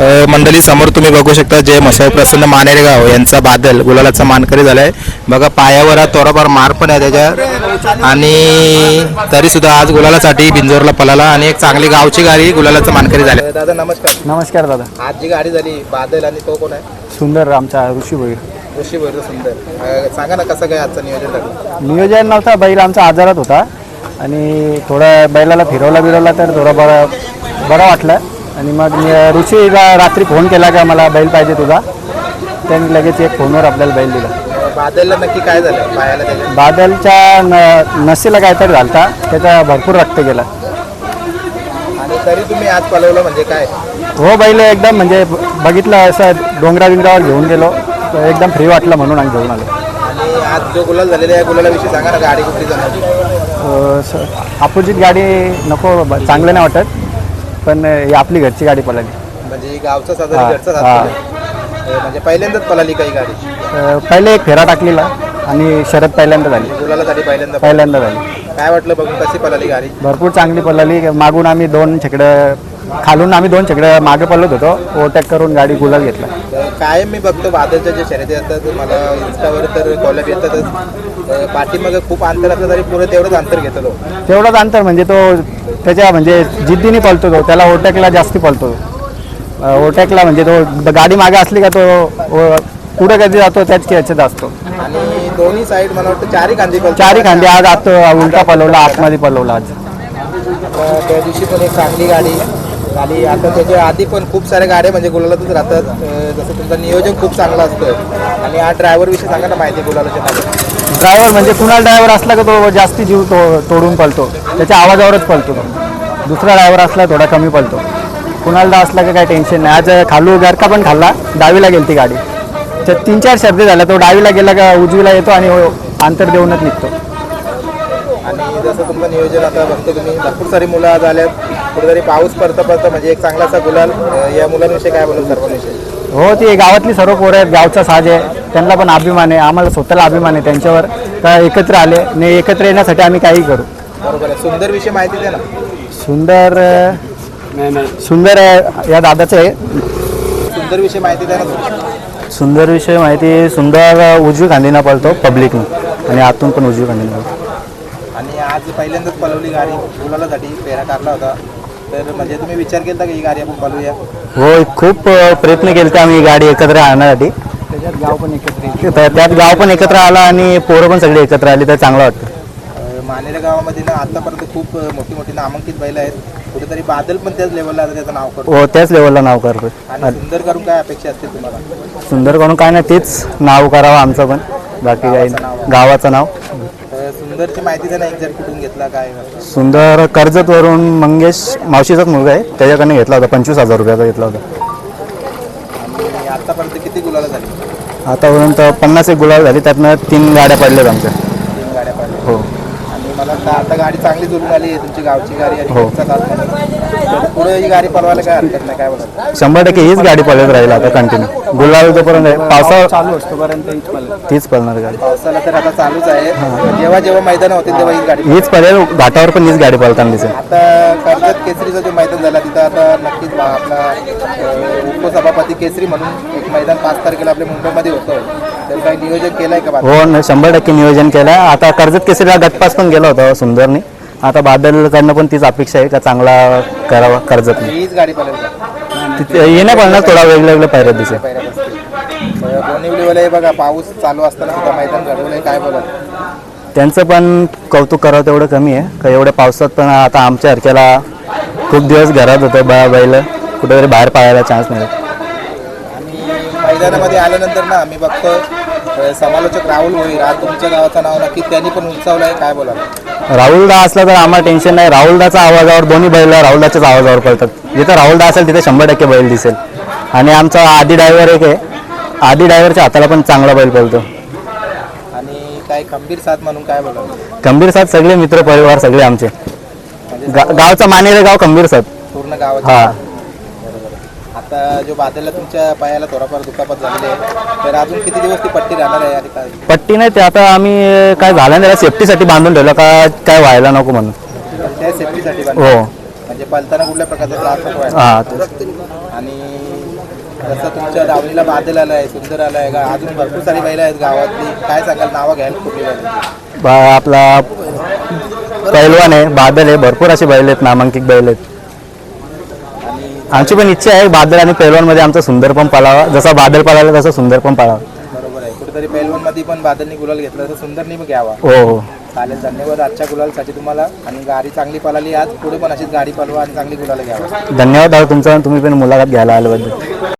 मंडळी समोर तुम्ही बघू शकता जे मसाई प्रसन्न मानेरगाव यांचा बादल गुलालाचा मानकरी झालाय. बघा पायावर हा थोडाफार मार पण आहे त्याच्या आणि तरी सुद्धा आज गुलालासाठी बिंजोरला पळाला आणि एक चांगली गावची गाडी गुलालाचा मानकरी झाली. दादा नमस्कार. नमस्कार दादा. आज जी गाडी झाली बादल आणि तो कोण आहे? सुंदर आमचा ऋषी बैल ऋषी भैरव सुंदर. अ, सांगा ना कसं काय आजचं नियोजन झालं? नियोजन नव्हता बैल आमचा आजारात होता. आणि थोडं बैलाला फिरवला बिरवला तर थोडं बरं बरं वाटलं. आणि मग मी ऋषीला रात्री फोन केला का मला बैल पाहिजे तुझा? त्यांनी लगेच एक फोनवर आपल्याला बैल दिला. बादलला नक्की काय झालं? पायाला त्याच्या बादलच्या न नसेला काहीतरी झालता त्याचा भरपूर रक्त गेला. आणि तरी तुम्ही आज पळवलं म्हणजे काय? हो बैल एकदम म्हणजे ब- बघितलं असं डोंगरा बिंगरावर घेऊन गेलो. तर एकदम फ्री वाटलं म्हणून आम्ही घेऊन आलो. आणि आज जो गुलाल झालेला आहे गुलालाविषयी सांगा ना गाडी कुठली जाणार? अपोजिट गाडी नको ब- चांगलं नाही वाटत. पण ही आपली घरची गाडी पळाली म्हणजे गावचा साधारण घरचा हा. म्हणजे पहिल्यांदाच पळाली काही गाडी? अ, पहिले एक फेरा टाकलेला आणि शरद पहिल्यांदा झाली. गुलालासाठी पहिल्यांदा पळाली. पहिल्यांदा झाली. काय वाटलं बघून कशी पळाली गाडी? भरपूर चांगली पळाली मागून आम्ही दोन छकडं खालून आम्ही दोन छकडं मागे पळत होतो. ओव्हरटेक करून गाडी गुलाल घेतला. कायम मी बघतो बादलच्या जे शर्यती असतात मला इन्स्टावर तर कॉलअप येतातच पाठीमागे खूप अंतर असलं तरी पुढे तेवढंच अंतर घेतो तो. तेवढंच अंतर म्हणजे तो त्याच्या म्हणजे जिद्दीने पळतो तो त्याला ओव्हरटेकला जास्ती पळतो ओव्हरटेकला म्हणजे तो गाडी मागे असली का तो पुढे कधी जातो त्याच याच्यात असतो. आणि दोन्ही साईड मला वाटतं चारही खांदी पळतो. चारी खांदे आज आत उलटा पलवला आतमध्ये पलवला आज. त्या दिवशी पण एक चांगली गाडी. आणि आता त्याच्या आधी पण खूप साऱ्या गाड्या म्हणजे गुलालातच राहतात. जसं तुमचं नियोजन खूप चांगलं असतं आणि हा ड्रायव्हरविषयी सांगा ना माहिती गुलालाच्या नावात ड्रायव्हर म्हणजे कुणाल ड्रायव्हर असला का तो जास्ती जीव तो तोडून पळतो. त्याच्या आवाजावरच पळतो तो. दुसरा ड्रायव्हर असला थोडा कमी पळतो. कुणालदा असला का काही टेन्शन नाही. आज खालू गारका पण खाल्ला. डावीला गेली ती गाडी. तर तीन चार शब्द झाला. तो डावीला गेला का उजवीला येतो आणि हो, अंतर देऊनच निघतो. जसं तुमचं नियोजन आता बघतो तुम्ही. भरपूर सारी मुलं आज आल्यात. कुठेतरी पाऊस पडता पडता म्हणजे एक चांगलासा गुलाल या मुलांविषयी काय बोलू सर्वांविषयी? हो ती गावातली सर्व पोरं आहेत. गावचा साज आहे. त्यांना पण अभिमान आहे. आम्हाला स्वतःला अभिमान आहे. त्यांच्यावर का एकत्र आले आणि एकत्र येण्यासाठी आम्ही काही करू. बरोबर आहे. सुंदर विषय माहिती द्या ना. सुंदर सुंदर अं, या दादाचं आहे. सुंदर विषय माहिती द्या ना थोडी. सुंदर विषय माहिती सुंदर उजवी खांदीना पळतो पब्लिकनं आणि आतून पण उजवी खांदीना पळतो. आणि आज पहिल्यांदाच पळवली गाडी गुलालासाठी फेरा टाकला होता. तर म्हणजे तुम्ही विचार केला की ही गाडी आपण पळवूया हो खूप प्रयत्न केले आम्ही ही गाडी एकत्र आणण्यासाठी. त्याच्यात गाव पण एकत्र त्यात गाव पण एकत्र आला आणि पोरं पण सगळे एकत्र आली तर चांगलं वाटतं. मानेरे गावामध्ये ना आतापर्यंत खूप मोठी मोठी नामांकित बैल आहेत. कुठेतरी बादल पण त्याच लेवलला आता त्याचं नाव करतो हो त्याच लेवलला नाव करतो आणि सुंदर करून काय अपेक्षा असतील तुम्हाला? सुंदर करून काय नाही तेच नाव करावं आमचं पण. बाकी काही. गावाचं नाव. सुंदरची माहिती द्या ना एक्झॅक्ट कुठून घेतला काय. सुंदर कर्जतवरून मंगेश मावशीचाच मुलगा आहे. त्याच्याकडनं घेतला होता पंचवीस हजार रुपयाचा घेतला होता. आणि आतापर्यंत किती गुलाला झाली? आतापर्यंत पन्नास एक गुलाब झाली त्यातनं तीन गाड्या पडल्यात आमच्या. तीन गाड्या पडल्या हो. मला वाटतं आता गाडी चांगली जुळून आली आहे तुमची गावची गाडी आणि हो. घरचा साथ म्हणून. तर पुढे ही गाडी पळवायला काय हरकत नाही काय बोलत शंभर टक्के हीच गाडी पळत राहील आता कंटिन्यू गुलाब जोपर्यंत आहे. पावसाळा चालू असतोपर्यंत तीच पळणार गाडी. पावसाला तर आता चालूच आहे. जेव्हा जेव्हा मैदान होतील तेव्हा ही गाडी हीच पळेल. घाटावर पण हीच गाडी पळताना दिसेल. आता कर्जत केसरीचा जो मैदान झाला तिथं आता नक्कीच बा- आपला अं, उपसभापती केसरी म्हणून एक मैदान पाच तारखेला आपल्या मुंबईमध्ये होतं. तर काही नियोजन केलंय का हो न शंभर टक्के नियोजन केलं आता कर्जत केसरीला गटपास पण गेला होता सुंदरनी. आता बादलकडनं पण तीच अपेक्षा आहे का चांगला करावा कर्जतने हीच गाडी पळेल तिथे येण्या पळणार थोडा वेगवेगळ्या पायऱ्यात दिसेल बोनिवलीवाले बघा पाऊस चालू असताना सुद्धा मैदान घडवलंय काय बोलत त्यांचं पण कौतुक करावं तेवढं कमी आहे. का एवढ्या पावसात पण आता आमच्या हरक्याला खूप दिवस घरात होतं बा बैल. कुठेतरी बाहेर पाहायला चान्स आणि मैदानामध्ये आल्यानंतर ना आम्ही बघतो समालोचक राहुल भोईर आज तुमच्या गावाचं नाव नक्की त्यांनी पण उंचावलं आहे. काय बोला राहुलदा असला तर आम्हाला टेन्शन नाही. राहुलदाचा आवाजावर दोन्ही बैल राहुलदाच्याच आवाजावर पळतात. जिथं राहुलदा असेल तिथे शंभर टक्के बैल दिसेल. आणि आमचा आदी ड्रायव्हर एक आहे. आदी ड्रायव्हरच्या हाताला पण चांगला बैल पळतो. आणि काय खंबीर साथ म्हणून काय बोला खंबीर साथ सगळे मित्र परिवार सगळे आमचे. म्हणजे गा- गावचा मानेरे गाव खंबीर साथ. पूर्ण गावाचं. हा. आता जो बादलला तुमच्या पायाला थोडाफार दुखापत झालेली आहे तर अजून किती दिवस ती पट्टी राहणार आहे आणि काय पट्टी नाही ते आता आम्ही काय झालं नाही त्याला सेफ्टीसाठी बांधून ठेवलं का काय व्हायला नको म्हणून. त्या सेफ्टीसाठी हो. म्हणजे पलताना कुठल्या प्रकारचा त्रास नको हा तेच. आणि जसं तुमच्या दावणीला बादल आलं आहे सुंदर आलं आहे का अजून भरपूर सारी बैल आहेत गावातली काय सांगाल नावं घ्याल कुठली बा आपला पैलवान आहे बादल आहे भरपूर असे बैल आहेत नामांकित बैल आहेत. आमची पण इच्छा आहे बादल आणि पैलवानमध्ये आमचा सुंदर पण पळावा जसा बादल पळाला तसा सुंदर पण पळावा बरोबर आहे. कुठेतरी पैलवानमध्ये पण बादलनी गुलाल घेतला तर सुंदरनी पण घ्यावा. हो हो. चालेल धन्यवाद आजच्या गुलालसाठी तुम्हाला. आणि गाडी चांगली पळाली आज पुढे पण अशीच गाडी पळवा आणि चांगली गुलाल घ्यावा. धन्यवाद दादा तुमचा तुम्ही पण मुलाखत घ्यायला आल्याबद्दल.